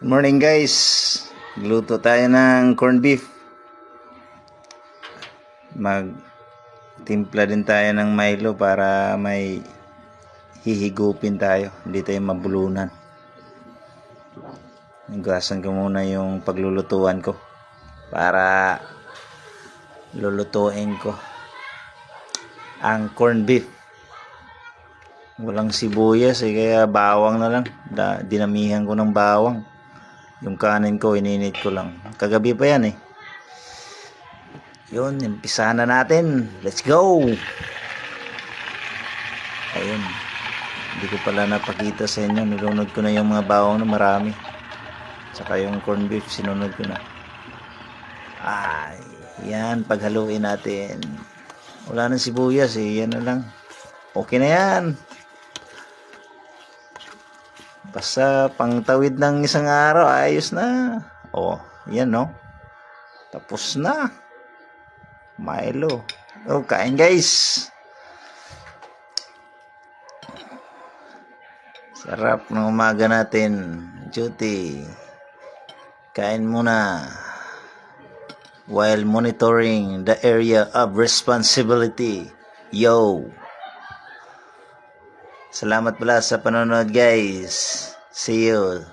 Good morning guys. Luto tayo ng corned beef. Mag timpla din tayo ng Milo para may hihigupin tayo. Hindi tayo mabulunan. Gasan ko muna yung paglulutuan ko para lulutuin ko ang corned beef. Walang sibuyas eh, kaya bawang na lang. Da, dinamihan ko ng bawang. Yung kanin ko, ininit ko lang. Kagabi pa yan eh. Yun, umpisa na natin. Let's go! Ayun. Hindi ko pala napakita sa inyo. Nilunod ko na yung mga bawang na marami. Tsaka yung corned beef, sinunod ko na. Ay, yan. Paghaluin natin. Wala nang sibuyas eh. Yan na lang. Okay na yan. Basta pangtawid ng isang araw, ayos na. Oh, yan no. Tapos na. Milo. Oh, kain guys. Sarap ng umaga natin. Duty. Kain muna. While monitoring the area of responsibility. Yo. Salamat pala sa panonood guys. See you.